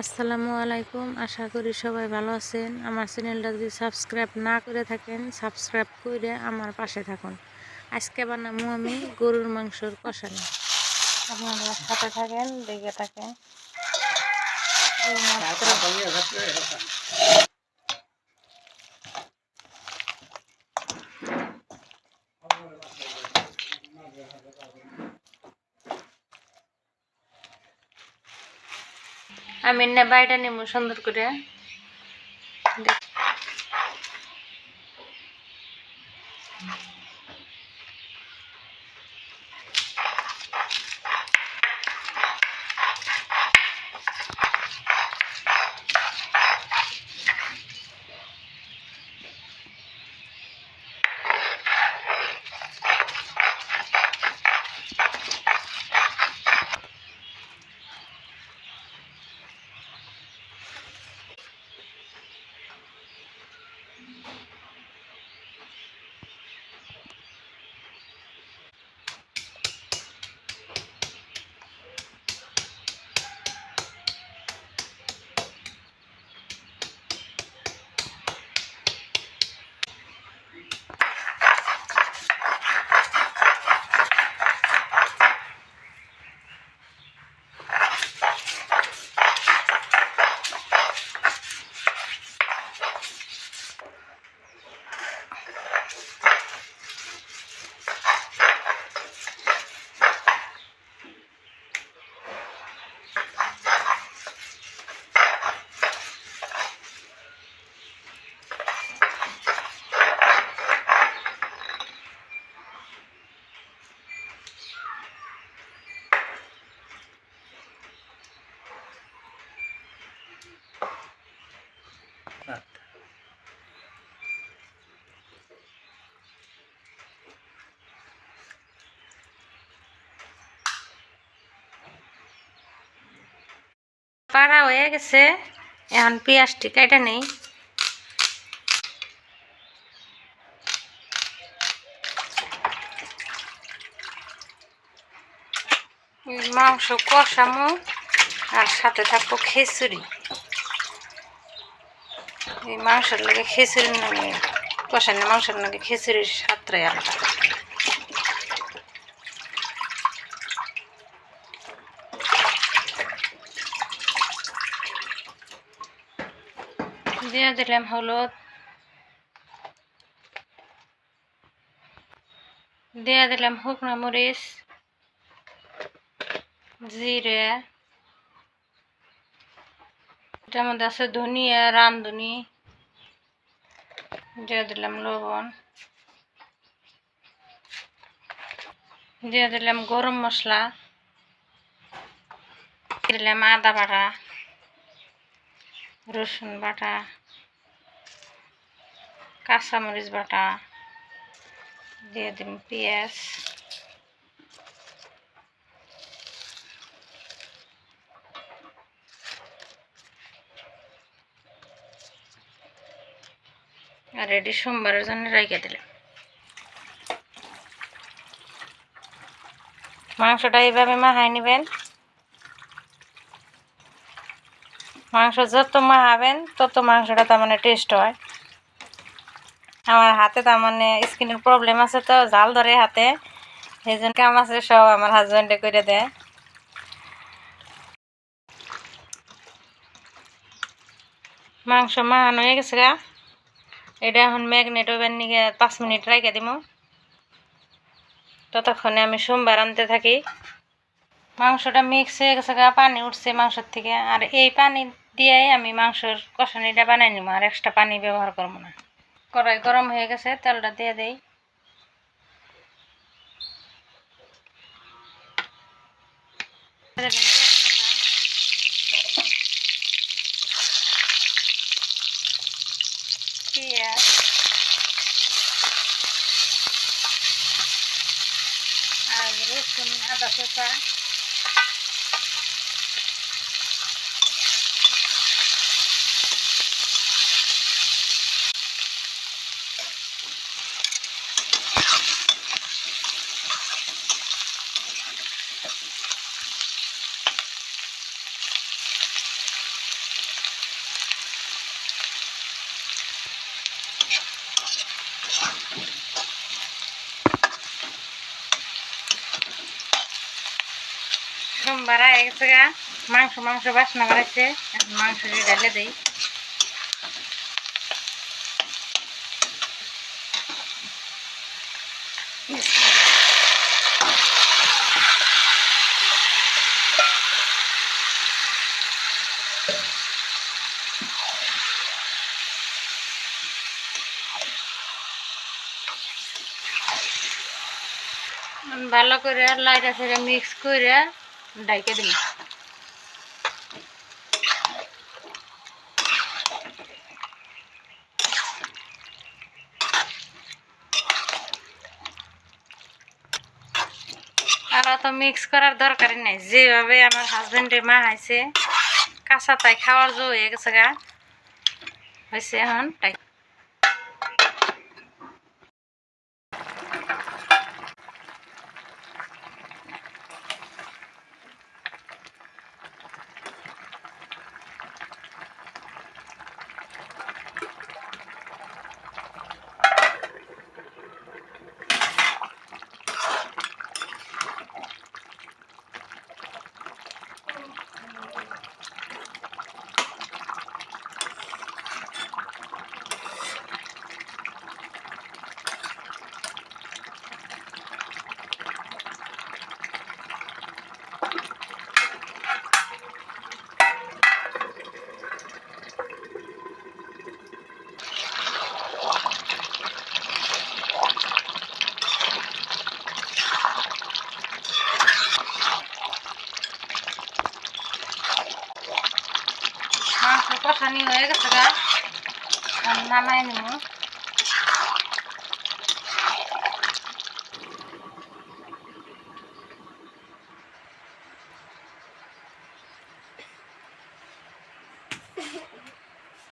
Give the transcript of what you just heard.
আসসালামু আলাইকুম। আশা করি সবাই ভালো আছেন। আমার চ্যানেলটা যদি সাবস্ক্রাইব না করে থাকেন, সাবস্ক্রাইব করে আমার পাশে থাকুন। আজকে বানাবো আমি গরুর মাংসর কষানি। আপনারা সাথে থাকেন, দেখে থাকেন। আমি না বাইটা নেব সুন্দর করে। দেখ- পাড়া হয়ে গেছে। এখন পেঁয়াজটি কাটা নেই। মাংস কষামো, আর সাথে থাকব খিচুড়ি। এই মাংসের লাগে খিচুড়ির নামে, কষানো মাংসের নাকি খিচুড়ির স্বাদটাই আলাদা। দিয়ে দিলাম হলুদ। দিয়ে দিলাম শুকনো মরিচ, জিরে এটার মধ্যে আছে ধনিয়া, রামধনি, দিয়ে দিলাম লবণ। দিয়ে দিলাম গরম মশলা। দিলাম আদা বাটা, রসুন বাটা। কাঁচামরিচ বাটা দিয়ে দিন পেঁয়াজ। আর এটি সোমবারের জন্য রেখে দিলাম। মাংসটা এইভাবে মাহাই নেবেন। মাংস যত মাহাবেন তত মাংসটা তার মানে টেস্ট হয়। আমার হাতে তার মানে স্কিনের প্রবলেম আছে তো, জাল ধরে হাতে। সেই জন্য কাম আছে সব, আমার হাজব্যান্ডে করে দেয়। মাংস মাহানো হয়ে গেছে গা। এটা এখন ম্যাগনেট ওভেন নিয়ে পাঁচ মিনিট রেখে দিব ততক্ষণে আমি সোমবার আনতে থাকি। মাংসটা মিক্স হয়ে গেছে গা, পানি উঠছে মাংসের থেকে। আর এই পানি দিয়েই আমি মাংসর কষানিটা বানাই নিব আর এক্সট্রা পানি ব্যবহার করব না। কড়াই গরম হয়ে গেছে তেলটা দিয়ে দেই। পেঁয়াজ। আর রসুন আদা চেঁচা সোমবার আগে গেছে গা। মাংস মাংস বাসনা বাড়াইছে এখন মাংস ঢেলে দেই। ভালো করে লাইটা সেটা মিক্স করে ডাইকে দিই আর অত মিক্স করার দরকারই নেই। যেভাবে আমার হাজবেন্ডের মা হাইছে কাঁচা তাই খাওয়ার জো হয়ে গেছে গা। হয়েছে এখন, তাই মাংস কষানি হয়ে